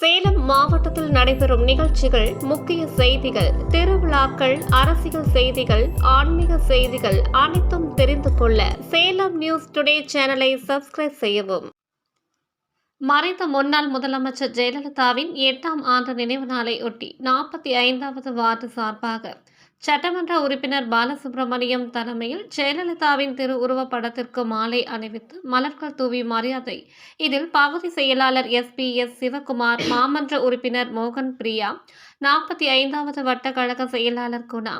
சேலம் மாவட்டத்தில் நடைபெறும் நிகழ்ச்சிகள் முக்கிய செய்திகள் திருவிழாக்கள் அரசியல் செய்திகள் ஆன்மீக செய்திகள் அனைத்தும் தெரிந்து கொள்ள சேலம் நியூஸ் டுடே சேனலை சப்ஸ்கிரைப் செய்யவும். மறைந்த முன்னாள் முதலமைச்சர் ஜெயலலிதாவின் எட்டாம் ஆண்டு நினைவு நாளை ஒட்டி நாற்பத்தி ஐந்தாவது வார்டு சார்பாக சட்டமன்ற உறுப்பினர் பாலசுப்ரமணியம் தலைமையில் ஜெயலலிதாவின் திரு உருவப்படத்திற்கு மாலை அணிவித்து மலர்கள் தூவி மரியாதை. இதில் பகுதி செயலாளர் எஸ். பி. எஸ். சிவகுமார் மாமன்ற உறுப்பினர் மோகன் பிரியா நாற்பத்தி ஐந்தாவது வட்ட கழக செயலாளர் குணா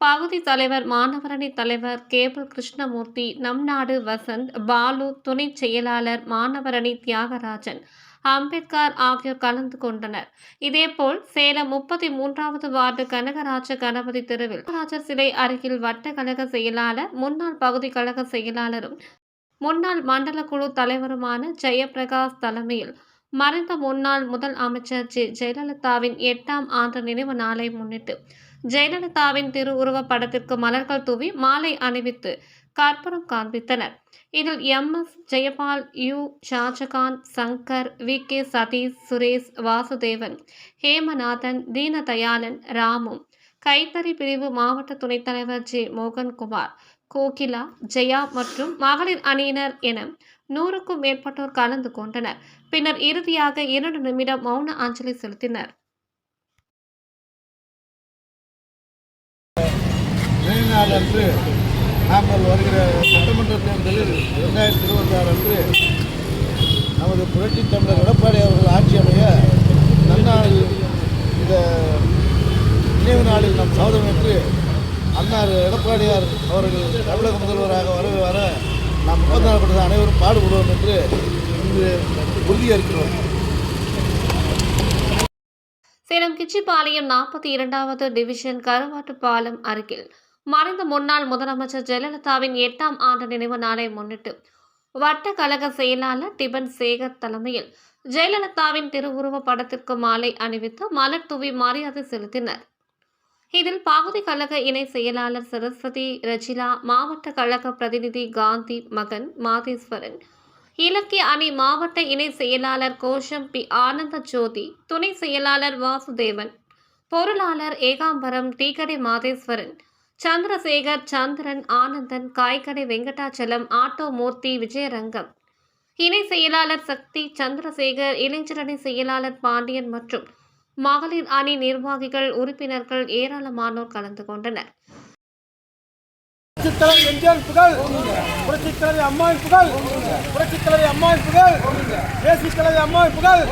பகுதி தலைவர் மாணவரணி தலைவர் கேபிள் கிருஷ்ணமூர்த்தி நம் நாடு வசந்த் பாலு துணை செயலாளர் மாணவரணி தியாகராஜன் அம்பேத்கர் ஆகியோர் கலந்து கொண்டனர். இதேபோல் சேலம் முப்பத்தி மூன்றாவது வார்டு கனகராஜ கணபதி தெருவில் கனகராஜர் சிலை அருகில் வட்ட கழக செயலாளர் முன்னாள் பகுதி கழக செயலாளரும் முன்னாள் மண்டல குழு தலைவருமான ஜெயபிரகாஷ் தலைமையில் மறைந்த முன்னாள் முதல் அமைச்சர் ஜெ. ஜெயலலிதாவின் எட்டாம் ஆண்டு நினைவு நாளை முன்னிட்டு ஜெயலலிதாவின் திருவுருவப் படத்திற்கு மலர்கள் தூவி மாலை அணிவித்து கற்பூரம் காண்பித்தனர். இதில் M. S. Jayapal U. Shahjahan Shankar V. K. Satish Suresh Vasudevan Hemanathan Deenadayalan Ramu கைத்தறி பிரிவு மாவட்ட துணைத் தலைவர் ஜே. மோகன்குமார் கோகிலா ஜெயா மற்றும் மகளிர் அணியினர் என நூறுக்கும் மேற்பட்டோர் கலந்து கொண்டனர். பின்னர் இறுதியாக இரண்டு நிமிடம் மௌன அஞ்சலி செலுத்தினர். நாள் அன்று நாங்கள் வருகிற சட்டமன்ற தேர்தலில் இரண்டாயிரத்தி இருபத்தாறு அன்று நமது புரட்சி தமிழர் எடப்பாடி அவர்கள் ஆட்சி அமைய நன்னாள் இந்த நினைவு நாளில் நம் சௌதமேற்று அன்னார் எடப்பாடியார் அவர்கள் தமிழக முதல்வராக வர வர நாம் முப்பத்தி அனைவரும் பாடுபடுவோம் என்று இன்று உறுதியளிக்கிறோம் சேலம் கிச்சிபாளையம் நாற்பத்தி இரண்டாவது டிவிஷன் கருவாட்டுப்பாலம் அருகில் மறைந்த முன்னாள் முதலமைச்சர் ஜெயலலிதாவின் எட்டாம் ஆண்டு நினைவு நாளை முன்னிட்டு வட்ட கழக செயலாளர் டிபன் சேகர் தலைமையில் ஜெயலலிதாவின் திருவுருவ படத்திற்கு மாலை அணிவித்து மலர் தூவி மரியாதை செலுத்தினர். இதில் பகுதி கழக இணை செயலாளர் சரஸ்வதி ரஜிலா மாவட்ட கழக பிரதிநிதி காந்தி மகன் மாதேஸ்வரன் இலக்கிய அணி மாவட்ட இணை செயலாளர் கோஷம் பி. ஆனந்த ஜோதி துணை செயலாளர் வாசுதேவன் பொருளாளர் ஏகாம்பரம் டீக்கடை மாதேஸ்வரன் சந்திரசேகர் சந்திரன் ஆனந்தன் காய்கடை வெங்கடாச்சலம் ஆட்டோ மூர்த்தி விஜயரங்கம். இணை செயலாளர் சக்தி சந்திரசேகர் இளைஞரணி செயலாளர் பாண்டியன் மற்றும் மகளிர் அணி நிர்வாகிகள் உறுப்பினர்கள் ஏராளமானோர் கலந்து கொண்டனர். புரட்சித் எம்ஜிஆர் புகழ் புரட்சித் அம்மாவின் புகழ் புரட்சித் அம்மாவின் புகழ் தேசிய அம்மாவின் புகழ்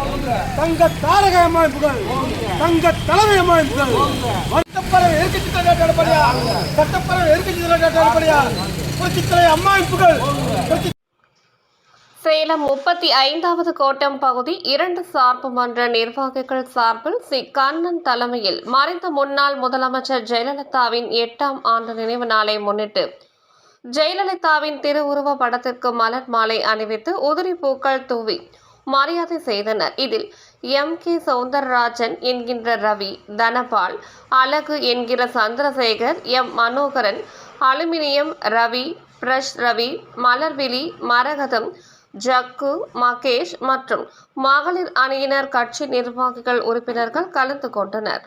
தங்க தாரக அம்மாவின் புகழ் தங்க தலைமை அம்மாவின் புகழ் சட்டப்பறவை எதிர்க்கட்சி தலைவர் எடப்பாடியா சட்டப்பறவை எதிர்க்கட்சி தலைவர் எடப்பாடியா புரட்சித் தலைவர் அம்மாவின் சேலம் முப்பத்தி ஐந்தாவது கோட்டம் பகுதி இரண்டு சார்பு மன்ற நிர்வாகிகள் சார்பில் சி. கண்ணன் தலைமையில் மறைந்த முன்னாள் முதலமைச்சர் ஜெயலலிதாவின் எட்டாம் ஆண்டு நினைவு நாளை முன்னிட்டு ஜெயலலிதாவின் திருவுருவ படத்திற்கு மலர் மாலை அணிவித்து உதிரி பூக்கள் தூவி மரியாதை செய்தனர். இதில் எம் கே சவுந்தரராஜன் என்கின்ற ரவி தனபால் அழகு என்கிற Chandrasekar M Manoharan aluminium Ravi brush Ravi Malarvizhi Maragatham Jakku Mahesh மற்றும் மகளிர் அணியினர் கட்சி நிர்வாகிகள் உறுப்பினர்கள் கலந்து கொண்டனர்.